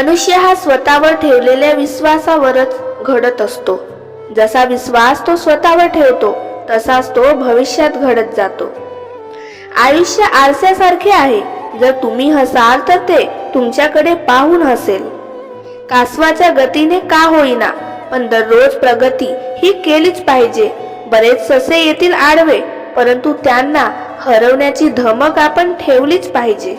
मनुष्य हा स्वतःवर ठेवलेल्या विश्वासावरच घडत असतो. जसा विश्वास तो स्वतःवर ठेवतो तसाच तो भविष्यात घडत जातो. आयुष्य आरशासारखे आहे. जर तुम्ही हसाल तर ते तुमच्याकडे पाहून हसेल. कासवाच्या गतीने का होईना पण दररोज प्रगती ही केलीच पाहिजे. बरेच ससे येतील आडवे परंतु त्यांना हरवण्याची धमक आपण ठेवलीच पाहिजे.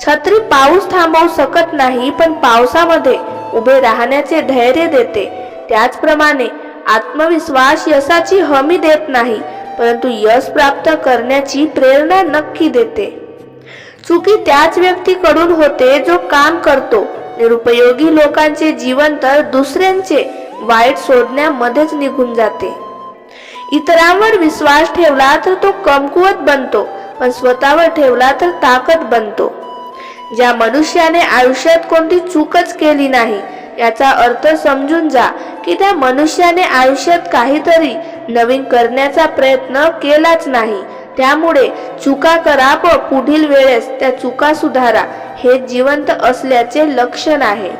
छत्री पाऊस थांबवू शकत नाही पण पावसामध्ये उभे राहण्याचे धैर्य देते. त्याचप्रमाणे आत्मविश्वास यशाची हमी देत नाही परंतु यश प्राप्त करण्याची प्रेरणा नक्की देते. चुकी त्याच व्यक्तीकडून होते जो काम करतो. निरुपयोगी लोकांचे जीवन तर दुसऱ्यांचे वाईट सोडण्यामध्येच निघून जाते. इतरांवर विश्वास ठेवला तर तो कमकुवत बनतो पण स्वतःवर ठेवला तर ताकद बनतो. ज्या मनुष्याने आयुष्यात कोणती चूकच केली नाही याचा अर्थ समजून जा की त्या मनुष्याने आयुष्यात काहीतरी नवीन करण्याचा प्रयत्न केलाच नाही. त्यामुळे चुका करा व पुढील वेळेस त्या चुका सुधारा हे जिवंत असल्याचे लक्षण आहे.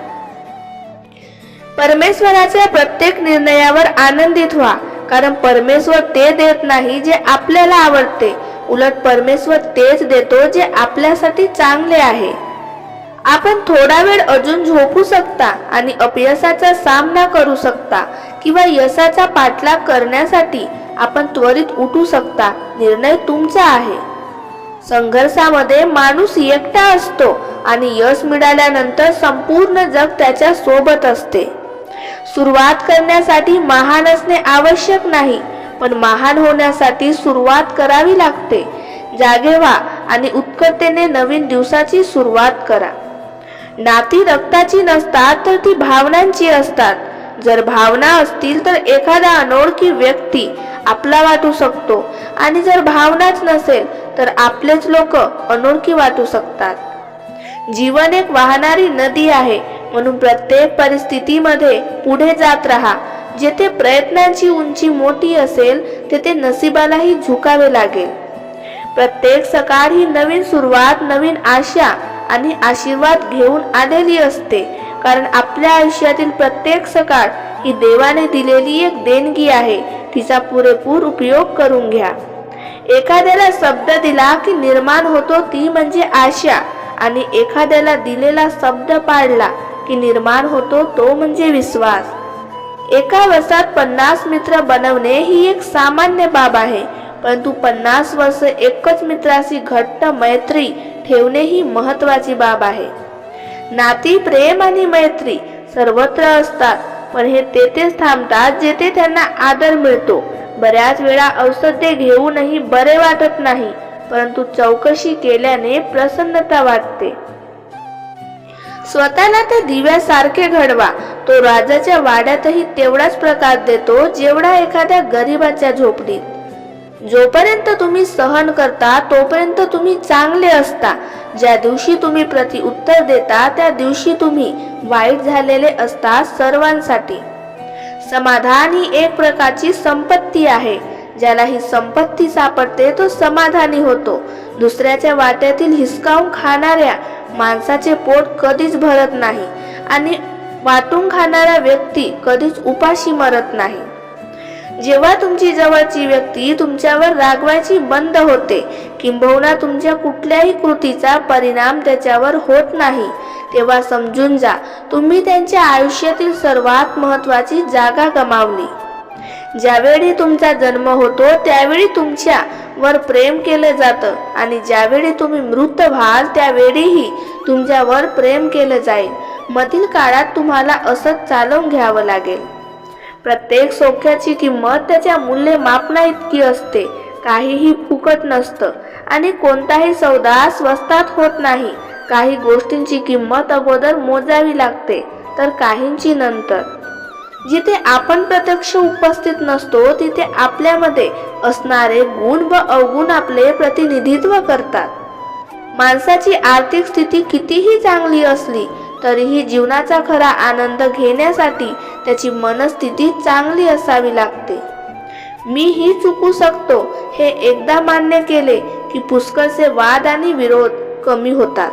परमेश्वराच्या प्रत्येक निर्णयावर आनंदित व्हा कारण परमेश्वर ते देत नाही जे आपल्याला आवडते. उलट परमेश्वर तेच देतो जे आपल्यासाठी चांगले आहे. आपण थोडा वेळ अजून झोपू शकता आणि अपयशाचा सामना करू शकता किंवा यशाचा पाठलाग करण्यासाठी आपण त्वरित उठू शकता. निर्णय तुमचा आहे. संघर्षामध्ये माणूस एकटा असतो आणि यश मिळाल्यानंतर संपूर्ण जग त्याच्या सोबत असते. सुरुवात करण्यासाठी महान असणे आवश्यक नाही. पण महान होण्यासाठी सुरुवात करावी लागते. जागे व्हा आणि उत्कटतेने नवीन दिवसाची सुरुवात करा. नाती रक्ताची नसतात तर ती भावनांची असतात. जर भावना असतील तर एखादा अनोळखी व्यक्ती आपला वाटू शकतो. आणि जर भावनाच नसेल तर आपलेच लोक अनोळखी वाटू शकतात. जीवन एक वाहणारी नदी आहे म्हणून प्रत्येक परिस्थितीमध्ये पुढे जात राहा. जेथे प्रयत्नांची उंची मोठी असेल तेथे नशिबालाही झुकावे लागेल. प्रत्येक सकाळ ही नवीन सुरुवात नवीन आशा आणि आशीर्वाद घेऊन आलेली असते. कारण आपल्या आयुष्यातील प्रत्येक सकाळ ही देवाने दिलेली एक देणगी आहे. तिचा पुरेपूर उपयोग करून घ्या. एखाद्याला शब्द दिला की निर्माण होतो ती म्हणजे आशा आणि एखाद्याला दिलेला शब्द पाडला की निर्माण होतो तो म्हणजे विश्वास. एका वर्षात पन्नास मित्र बनवणे ही एक सामान्य बाब आहे. परंतु पन्नास वर्ष एकच मित्राशी घट्ट मैत्री ठेवणे ही महत्वाची बाब आहे. नाती प्रेम आणि मैत्री सर्वत्र असतात पण हे तेथेच थांबतात जेथे त्यांना आदर मिळतो. बऱ्याच वेळा औषधे घेऊनही बरे वाटत नाही परंतु चौकशी केल्याने प्रसन्नता वाटते. स्वतःला त्या दिव्यासारखे घडवा तो राजाच्या वाड्यातही तेवढाच प्रकार देतो जेवढा एखाद्या गरीबाच्या झोपडीत. जोपर्यंत तुम्ही सहन करता तोपर्यंत तुम्ही चांगले असता. ज्या दिवशी तुम्ही प्रति उत्तर देता त्या दिवशी तुम्ही वाईट झालेले असता सर्वांसाठी. समाधान ही एक प्रकारची संपत्ती आहे. ज्याला ही संपत्ती सापडते तो समाधानी होतो. दुसऱ्याच्या वाट्यातील हिसकावून खाणाऱ्या माणसाचे पोट कधीच भरत नाही. आणि वाटून खाणारा व्यक्ती कधीच उपाशी मरत नाही. जेव्हा तुमची जवळची व्यक्ती तुमच्यावर रागवायची बंद होते किंबहुना तुमच्या कुठल्याही कृतीचा परिणाम त्याच्यावर होत नाही तेव्हा समजून जा तुम्ही त्यांच्या आयुष्यातील सर्वात महत्वाची जागा गमावली. ज्यावेळी तुमचा जन्म होतो त्यावेळी तुमच्या वर प्रेम केलं जातं आणि ज्यावेळी तुम्ही मृत व्हाल त्यावेळीही तुमच्यावर प्रेम केलं जाईल. मधील काळात तुम्हाला असं चालवून घ्यावं लागेल. प्रत्येक सोख्याची किंमत त्याच्या मूल्यमापना इतकी असते. काहीही फुकट नसतं. आणि कोणताही सौदा स्वस्तात होत नाही. काही गोष्टींची किंमत अगोदर मोजावी लागते तर काहींची नंतर. जिथे आपण प्रत्यक्ष उपस्थित नसतो तिथे आपल्यामध्ये असणारे गुण व अवगुण आपले प्रतिनिधित्व करतात. माणसाची आर्थिक स्थिती कितीही चांगली असली तरीही जीवनाचा खरा आनंद घेण्यासाठी त्याची मनस्थिती चांगली असावी लागते. मी ही चुकू शकतो हे एकदा मान्य केले की पुष्कळचे वाद आणि विरोध कमी होतात.